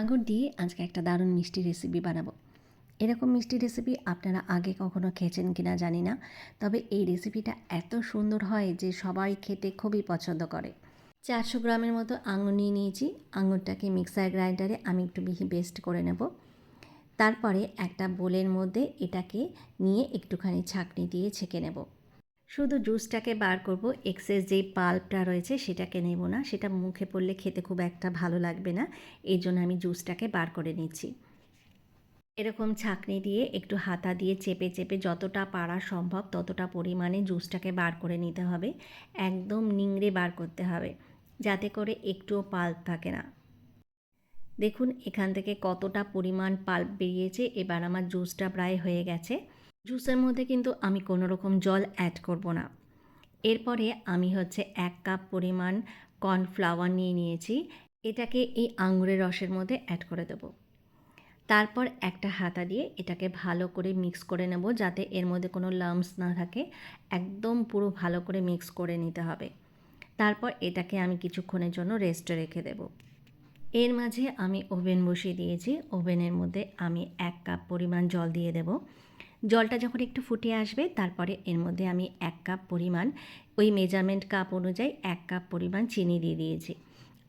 আঙুর দিয়ে আজকে একটা দারুণ মিষ্টি রেসিপি বানাবো। এরকম মিষ্টি রেসিপি আপনারা আগে কখনো খেয়েছেন কিনা জানি না, তবে এই রেসিপিটা এত সুন্দর হয় যে সবাই খেতে খুবই পছন্দ করে। চারশো গ্রামের মতো আঙুর নিয়ে নিয়েছি, আঙুরটাকে মিক্সার গ্রাইন্ডারে আমি একটু মিহি পেস্ট করে নেব। তারপরে একটা বোলের মধ্যে এটাকে নিয়ে একটুখানি ছাঁকনি দিয়ে ছেঁকে নেব। শুধু জুসটাকে বার করব এক্সেস যেই পাল্পটা রয়েছে সেটাকে নেব না, সেটা মুখে পড়লে খেতে খুব একটা ভালো লাগবে না এই জন্য আমি জুসটাকে বার করে নিচ্ছি। এরকম ছাঁকনি দিয়ে একটু হাতা দিয়ে চেপে চেপে যতটা পারা সম্ভব ততটা পরিমাণে জুসটাকে বার করে নিতে হবে, একদম নিংড়ে বার করতে হবে, যাতে করে একটুও পাল্প থাকে না। দেখুন এখান থেকে কতটা পরিমাণ পাল্প বেরিয়েছে, এবার আমার জুসটা প্রায় হয়ে গেছে। জুসের মধ্যে কিন্তু আমি কোনো রকম জল অ্যাড করব না। এরপরে আমি হচ্ছে এক কাপ পরিমাণ কর্নফ্লাওয়ার নিয়ে নিয়েছি। এটাকে এই আঙুরের রসের মধ্যে অ্যাড করে দেব। তারপর একটা হাতা দিয়ে এটাকে ভালো করে মিক্স করে নেব যাতে এর মধ্যে কোনো লাম্পস না থাকে। একদম পুরো ভালো করে মিক্স করে নিতে হবে। তারপর এটাকে আমি কিছুক্ষণের জন্য রেস্টে রেখে দেব। এর মাঝে আমি ওভেন বসিয়ে দিয়েছি। ওভেনের মধ্যে আমি এক কাপ পরিমাণ জল দিয়ে দেবো। জলটা যখন একটু ফুটে আসবে, তারপরে এর মধ্যে আমি এক কাপ পরিমাণ, ওই মেজারমেন্ট কাপ অনুযায়ী এক কাপ পরিমাণ চিনি দিয়ে দিয়েছি।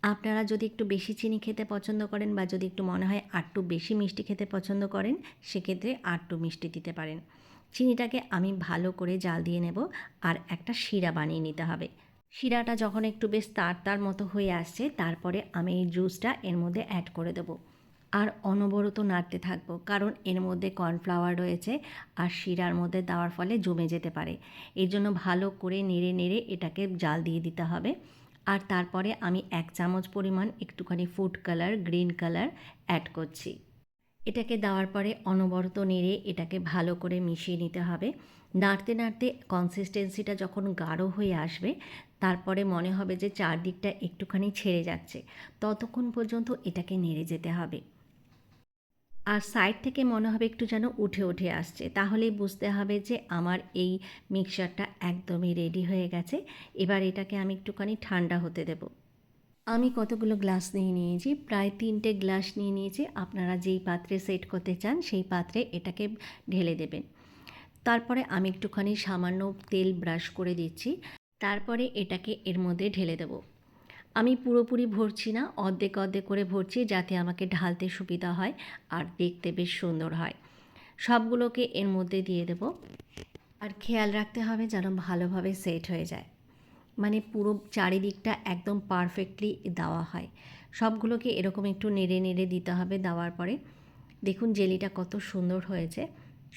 আপনারা যদি একটু বেশি চিনি খেতে পছন্দ করেন বা যদি একটু মনে হয় আটটু বেশি মিষ্টি খেতে পছন্দ করেন, সেক্ষেত্রে আটটু মিষ্টি দিতে পারেন। চিনিটাকে আমি ভালো করে জাল দিয়ে নেব আর একটা শিরা বানিয়ে নিতে হবে। শিরাটা যখন একটু বেশ তার তার মতো হয়ে আসছে, তারপরে আমি এই জুসটা এর মধ্যে অ্যাড করে দেবো। আর অনবরত নাড়তে থাকব, কারণ এর মধ্যে কর্নফ্লাওয়ার রয়েছে আর শিরার মধ্যে দেওয়ার ফলে জমে যেতে পারে। এই জন্য ভালো করে নেড়ে নেড়ে এটাকে জাল দিয়ে দিতে হবে। আর তারপরে আমি এক চামচ পরিমাণ একটুখানি food colour, green colour add করছি। এটাকে দেওয়ার পরে অনবরত নেড়ে এটাকে ভালো করে মিশিয়ে নিতে হবে। নাড়তে নাড়তে কনসিস্টেন্সিটা যখন গাঢ় হয়ে আসবে, তারপরে মনে হবে যে চারদিকটা একটুখানি ছেড়ে যাচ্ছে। ততক্ষণ পর্যন্ত এটাকে নেড়ে যেতে হবে। আর সাইড থেকে মনে হবে একটু যেন উঠে উঠে আসছে। তাহলেই বুঝতে হবে যে আমার এই মিক্সারটা একদমই রেডি হয়ে গেছে। এবার এটাকে আমি একটুখানি ঠান্ডা হতে দেব। আমি কতগুলো গ্লাস নিয়ে নিয়েছি? প্রায় তিনটে গ্লাস নিয়ে নিয়েছি। আপনারা যেই পাত্রে সেট করতে চান, সেই পাত্রে এটাকে ঢেলে দেবেন। তারপরে আমি একটুখানি সামান্য তেল ব্রাশ করে দিচ্ছি। তারপরে এটাকে এর মধ্যে ঢেলে দেবো। আমি পুরোপুরি ভরছি না, অর্ধেক অর্ধেক করে ভরছি যাতে আমাকে ঢালতে সুবিধা হয় আর দেখতে বেশ সুন্দর হয়। সবগুলোকে এর মধ্যে দিয়ে দেব। আর খেয়াল রাখতে হবে যেন ভালোভাবে সেট হয়ে যায়। মানে পুরো চারিদিকটা একদম পারফেক্টলি দেওয়া হয়। সবগুলোকে এরকম একটু নেড়ে নেড়ে দিতে হবে দেওয়ার পরে। দেখুন, জেলিটা কত সুন্দর হয়েছে।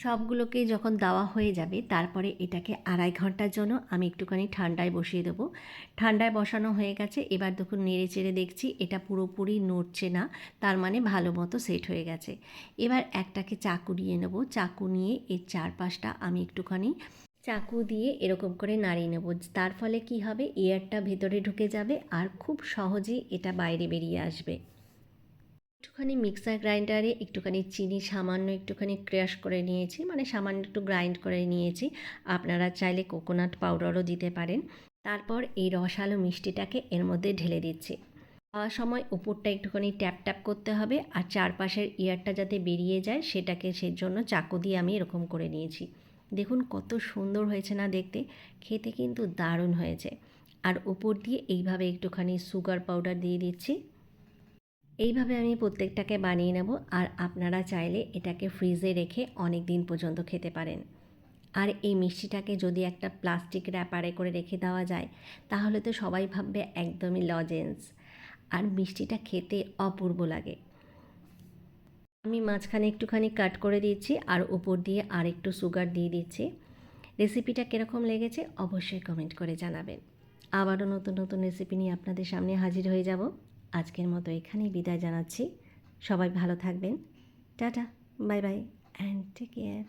সবগুলোকে যখন দেওয়া হয়ে যাবে, তারপরে এটাকে আড়াই ঘণ্টার জন্য আমি একটুখানি ঠান্ডায় বসিয়ে দেবো। ঠান্ডায় বসানো হয়ে গেছে, এবার দেখুন নেড়ে চেড়ে দেখছি এটা পুরোপুরি নড়ছে না, তার মানে ভালো মতো সেট হয়ে গেছে। এবার একটাকে চাকু নিয়ে নেব, চাকু নিয়ে এর চারপাশটা আমি একটুখানি চাকু দিয়ে এরকম করে নাড়িয়ে নেব, তার ফলে কি হবে, এয়ারটা ভেতরে ঢুকে যাবে আর খুব সহজেই এটা বাইরে বেরিয়ে আসবে। একটুখানি মিক্সার গ্রাইন্ডারে একটুখানি চিনি, সামান্য একটুখানি ক্রাশ করে নিয়েছি মানে সামান্য একটু গ্রাইন্ড করে নিয়েছি। আপনারা চাইলে কোকোনাট পাউডারও দিতে পারেন। তারপর এই রসালো মিষ্টিটাকে এর মধ্যে ঢেলে দিচ্ছি। খাওয়ার সময় উপরটা একটুখানি ট্যাপ ট্যাপ করতে হবে আর চারপাশের ইয়ারটা যাতে বেরিয়ে যায় সেটাকে সেই জন্য চাকু দিয়ে আমি এরকম করে নিয়েছি। দেখুন কত সুন্দর হয়েছে না দেখতে, খেতে কিন্তু দারুণ হয়েছে। আর উপর দিয়ে এইভাবে একটুখানি সুগার পাউডার দিয়ে দিচ্ছি। এইভাবে আমি প্রত্যেকটাকে বানিয়ে নেব আর আপনারা চাইলে এটাকে ফ্রিজে রেখে অনেক দিন পর্যন্ত খেতে পারেন। আর এই মিষ্টিটাকে যদি একটা প্লাস্টিক র্যাপারে করে রেখে দেওয়া যায়, তাহলে তো সবাই ভাববে একদমই লজেন্স আর মিষ্টিটা খেতে অপূর্ব লাগে। আমি মাঝখানে একটুখানি কাট করে দিচ্ছি আর উপর দিয়ে আর একটু সুগার দিয়ে দিচ্ছি। রেসিপিটা কীরকম লেগেছে অবশ্যই কমেন্ট করে জানাবেন। আবারও নতুন নতুন রেসিপি নিয়ে আপনাদের সামনে হাজির হয়ে যাব। আজকের মতো এখানেই বিদায় জানাচ্ছি। সবাই ভালো থাকবেন। Tata bye bye and take care